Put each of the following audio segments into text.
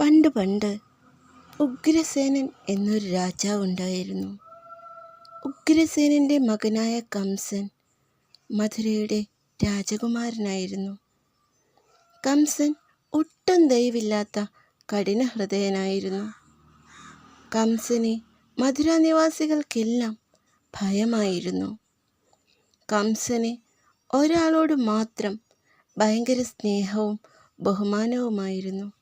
പണ്ട് പണ്ട് ഉഗ്രസേനൻ എന്നൊരു രാജാവ് ഉണ്ടായിരുന്നു. ഉഗ്രസേനന്റെ മകനായ കംസൻ മധുരയുടെ രാജകുമാരനായിരുന്നു. കംസൻ ഒട്ടും ദയവില്ലാത്ത കഠിന ഹൃദയനായിരുന്നു. കംസനെ മധുര നിവാസികൾക്കെല്ലാം ഭയമായിരുന്നു. കംസനെ ഒരാളോട് മാത്രം ഭയങ്കര സ്നേഹവും ബഹുമാനവുമായിരുന്നു.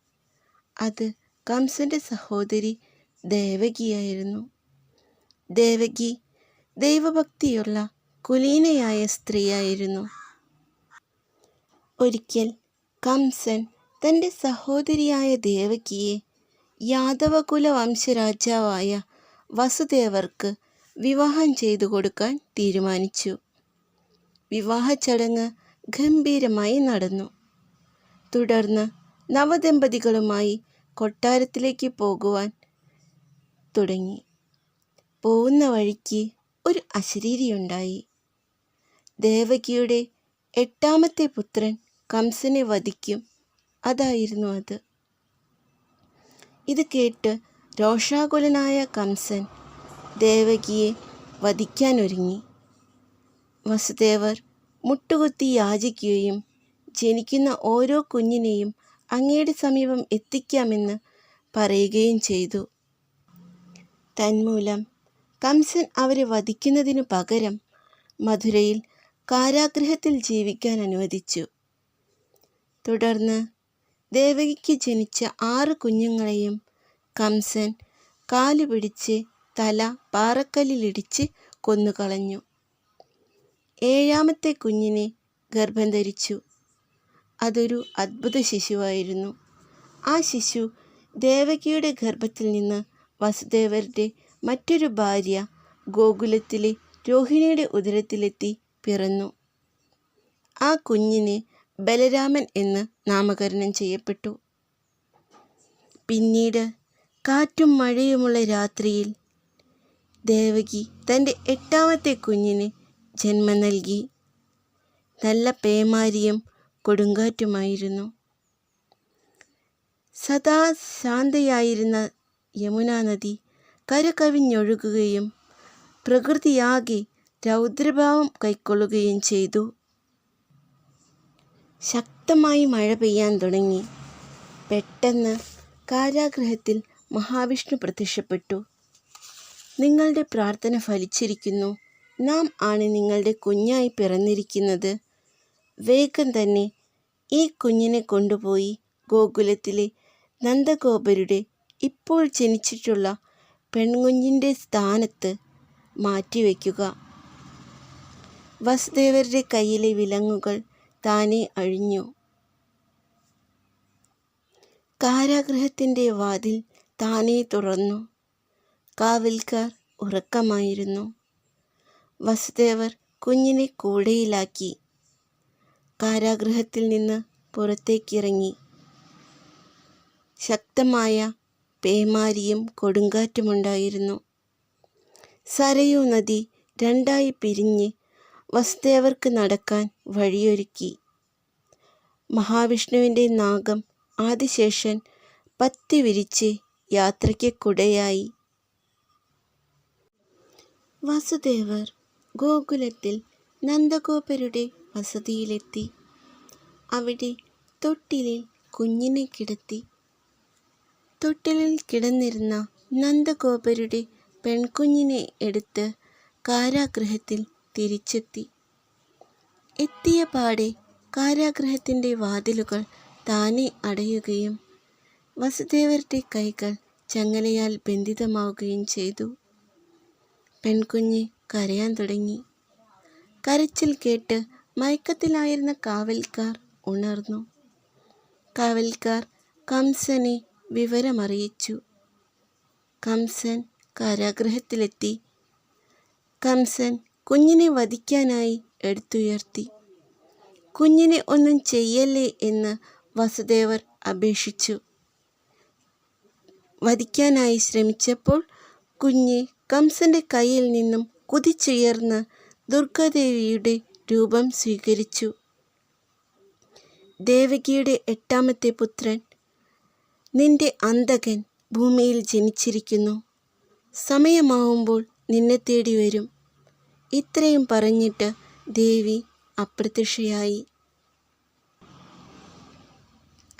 അത് കംസന്റെ സഹോദരി ദേവകിയായിരുന്നു. ദേവകി ദൈവഭക്തിയുള്ള കുലീനയായ സ്ത്രീയായിരുന്നു. ഒരിക്കൽ കംസൻ തന്റെ സഹോദരിയായ ദേവകിയെ യാദവകുല വംശരാജാവായ വസുദേവർക്ക് വിവാഹം ചെയ്തു കൊടുക്കാൻ തീരുമാനിച്ചു. വിവാഹ ചടങ്ങ് ഗംഭീരമായി നടന്നു. തുടർന്ന് നവദമ്പതികളുമായി കൊട്ടാരത്തിലേക്ക് പോകുവാൻ തുടങ്ങി. പോകുന്ന വഴിക്ക് ഒരു അശരീരിയുണ്ടായി. ദേവകിയുടെ എട്ടാമത്തെ പുത്രൻ കംസനെ വധിക്കും. അതായിരുന്നു അത്. ഇത് കേട്ട് രോഷാകുലനായ കംസൻ ദേവകിയെ വധിക്കാനൊരുങ്ങി വസുദേവർ മുട്ടുകുത്തി യാചിക്കുകയും ജനിക്കുന്ന ഓരോ കുഞ്ഞിനെയും അങ്ങയുടെ സമീപം എത്തിക്കാമെന്ന് പറയുകയും ചെയ്തു. തന്മൂലം കംസൻ അവരെ വധിക്കുന്നതിനു പകരം മധുരയിൽ കാരാഗ്രഹത്തിൽ ജീവിക്കാൻ അനുവദിച്ചു. തുടർന്ന് ദേവകിക്ക് ജനിച്ച ആറ് കുഞ്ഞുങ്ങളെയും കംസൻ കാലു പിടിച്ച് തല പാറക്കല്ലിലിടിച്ച് കൊന്നുകളഞ്ഞു. ഏഴാമത്തെ കുഞ്ഞിനെ ഗർഭം ധരിച്ചു. അതൊരു അത്ഭുത ശിശുവായിരുന്നു. ആ ശിശു ദേവകിയുടെ ഗർഭത്തിൽ നിന്ന് വസുദേവരുടെ മറ്റൊരു ഭാര്യ ഗോകുലത്തിലെ രോഹിണിയുടെ ഉദരത്തിലെത്തി പിറന്നു. ആ കുഞ്ഞിന് ബലരാമൻ എന്ന് നാമകരണം ചെയ്യപ്പെട്ടു. പിന്നീട് കാറ്റും മഴയുമുള്ള രാത്രിയിൽ ദേവകി തന്റെ എട്ടാമത്തെ കുഞ്ഞിന് ജന്മം നൽകി. നല്ല പേമാരിയും കൊടുങ്കാറ്റുമായിരുന്നു. സദാ ശാന്തയായിരുന്ന യമുനാ നദി കരകവിഞ്ഞൊഴുകുകയും പ്രകൃതിയാകെ രൗദ്രഭാവം കൈക്കൊള്ളുകയും ചെയ്തു. ശക്തമായി മഴ പെയ്യാൻ തുടങ്ങി. പെട്ടെന്ന് കാരാഗ്രഹത്തിൽ മഹാവിഷ്ണു പ്രത്യക്ഷപ്പെട്ടു. നിങ്ങളുടെ പ്രാർത്ഥന ഫലിച്ചിരിക്കുന്നു. നാം ആണ് നിങ്ങളുടെ കുഞ്ഞായി പിറന്നിരിക്കുന്നത്. വേഗം തന്നെ ഈ കുഞ്ഞിനെ കൊണ്ടുപോയി ഗോകുലത്തിലെ നന്ദഗോപരുടെ ഇപ്പോൾ ജനിച്ചിട്ടുള്ള പെൺകുഞ്ഞിന്റെ സ്ഥാനത്ത് മാറ്റിവെക്കുക വസുദേവരുടെ കയ്യിലെ വിലങ്ങുകൾ താനെ അഴിഞ്ഞു. കാരാഗ്രഹത്തിന്റെ വാതിൽ താനെ തുറന്നു. കാവൽക്കാർ ഉറക്കമായിരുന്നു. വസുദേവർ കുഞ്ഞിനെ കൂടയിലാക്കി. കാരാഗൃഹത്തിൽ നിന്ന് പുറത്തേക്കിറങ്ങി. ശക്തമായ പേമാരിയും കൊടുങ്കാറ്റുമുണ്ടായിരുന്നു. സരയൂ നദി രണ്ടായി പിരിഞ്ഞ് വസുദേവർക്ക് നടക്കാൻ വഴിയൊരുക്കി. മഹാവിഷ്ണുവിന്റെ നാഗം ആദിശേഷൻ പത്തി വിരിച്ച് യാത്രയ്ക്ക് കുടയായി. വസുദേവർ ഗോകുലത്തിൽ നന്ദഗോപരുടെ വസതിയിലെത്തി. അവിടെ തൊട്ടിലിൽ കുഞ്ഞിനെ കിടത്തി. തൊട്ടിലിൽ കിടന്നിരുന്ന നന്ദഗോപരുടെ പെൺകുഞ്ഞിനെ എടുത്ത് കാരാഗ്രഹത്തിൽ തിരിച്ചെത്തി. എത്തിയ പാടെ കാരാഗൃഹത്തിന്റെ വാതിലുകൾ താനെ അടയുകയും വസുദേവരുടെ കൈകൾ ചങ്ങലയാൽ ബന്ധിതമാവുകയും ചെയ്തു. പെൺകുഞ്ഞ് കരയാൻ തുടങ്ങി. കരച്ചിൽ കേട്ട് മയക്കത്തിലായിരുന്ന കാവൽക്കാർ ഉണർന്നു. കാവൽക്കാർ കംസനെ വിവരമറിയിച്ചു. കംസൻ കാരാഗ്രഹത്തിലെത്തി കംസൻ കുഞ്ഞിനെ വധിക്കാനായി എടുത്തുയർത്തി. കുഞ്ഞിനെ ഒന്നും ചെയ്യല്ലേ എന്ന് വസുദേവർ അപേക്ഷിച്ചു. വധിക്കാനായി ശ്രമിച്ചപ്പോൾ കുഞ്ഞ് കംസന്റെ കയ്യിൽ നിന്നും കുതിച്ചുയർന്ന് ദുർഗാദേവിയുടെ രൂപം സ്വീകരിച്ചു. ദേവകിയുടെ എട്ടാമത്തെ പുത്രൻ നിന്റെ അന്തകൻ ഭൂമിയിൽ ജനിച്ചിരിക്കുന്നു. സമയമാവുമ്പോൾ നിന്നെ തേടി വരും. ഇത്രയും പറഞ്ഞിട്ട് ദേവി അപ്രത്യക്ഷയായി.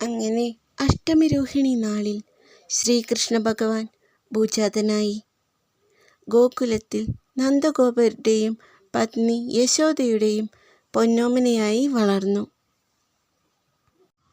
അങ്ങനെ അഷ്ടമിരോഹിണി നാളിൽ ശ്രീകൃഷ്ണ ഭഗവാൻ ഭൂജാതനായി. ഗോകുലത്തിൽ നന്ദഗോപരുടെയും പത്നി യശോദയുടെയും പൊന്നോമനയായി വളർന്നു.